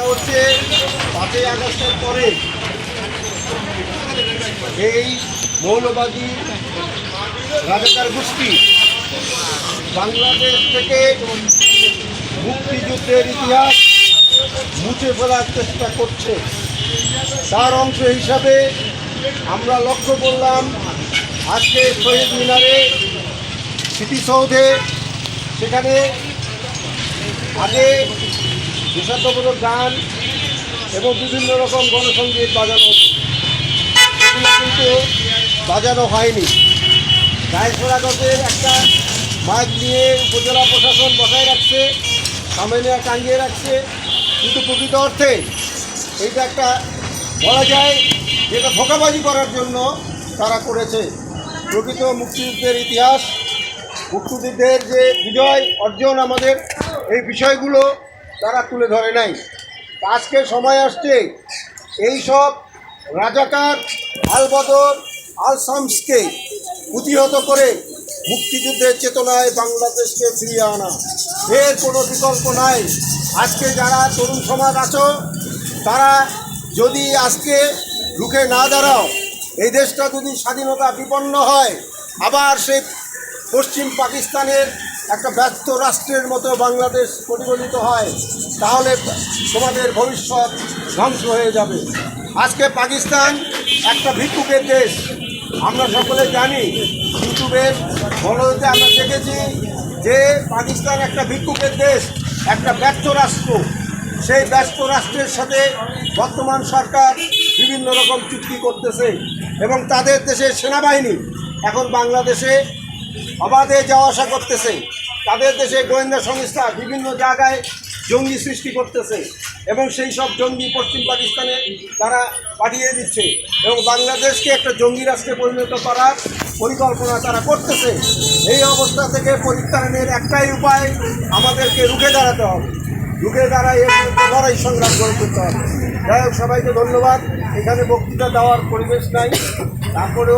সেটা হচ্ছে পাঁচই আগস্টের পরে এই মৌলবাদী রাজাকার গোষ্ঠী বাংলাদেশ থেকে মুক্তিযুদ্ধের ইতিহাস মুছে ফেলার চেষ্টা করছে। তার অংশ হিসাবে আমরা লক্ষ্য করলাম, আজকে শহীদ মিনারে স্মৃতিসৌধে সেখানে আগে দেশাত্মমূলক গান এবং বিভিন্ন রকম গণসঙ্গীত বাজানো হতো কিন্তু বাজানো হয়নি। গায়েশ্বরাগতের একটা মাইক নিয়ে উপজেলা প্রশাসন বসায় রাখছে, সামনে টাঙ্গিয়ে রাখছে। কিন্তু প্রকৃত অর্থে এইটা একটা বলা যায় যেটা ধোকাবাজি করার জন্য তারা করেছে। প্রকৃত মুক্তিযুদ্ধের ইতিহাস, মুক্তিযুদ্ধের যে বিজয়, অর্জন আমাদের এই বিষয়গুলো তারা তুলে ধরে নাই। আজকে সময় আসছে এই সব রাজাকার, আলবদর আল শামসকে প্রতিহত করে মুক্তিযুদ্ধের চেতনায় বাংলাদেশকে ফিরিয়ে আনা। এর কোনো বিকল্প নাই। আজকে যারা তরুণ সমাজ আছো, তারা যদি আজকে রুখে না দাঁড়াও, এই দেশটা যদি স্বাধীনতা বিপন্ন হয়, আবার সেই পশ্চিম পাকিস্তানের একটা ব্যস্ত রাষ্ট্রের মতো বাংলাদেশ পরিগণিত হয়, তাহলে তোমাদের ভবিষ্যৎ ধ্বংস হয়ে যাবে। আজকে পাকিস্তান একটা ভিক্ষুকের দেশ। আমরা সকলে জানি, ইউটিউবের বলতে আমরা দেখেছি যে পাকিস্তান একটা ভিক্ষুকের দেশ, একটা ব্যস্ত রাষ্ট্র। সেই ব্যস্ত রাষ্ট্রের সাথে বর্তমান সরকার বিভিন্ন রকম চুক্তি করতেছে এবং তাদের দেশের সেনাবাহিনী এখন বাংলাদেশে অবাধে যাওয়া আসা করতেছে। তাদের দেশে গোয়েন্দা সংস্থা বিভিন্ন জায়গায় জঙ্গি সৃষ্টি করতেছে এবং সেই সব জঙ্গি পশ্চিম পাকিস্তানে তারা পাঠিয়ে দিচ্ছে এবং বাংলাদেশকে একটা জঙ্গি রাষ্ট্রে পরিণত করার পরিকল্পনা তারা করতেছে। এই অবস্থা থেকে পরিত্রাণের একটাই উপায় আমাদেরকে রুখে দাঁড়াতে হবে। রুখে দাঁড়ায় এর লড়াই সংগ্রাম করে করতে হবে। যাই হোক, সবাইকে ধন্যবাদ। এখানে বক্তৃতা দেওয়ার পরিবেশ নাই। তারপরেও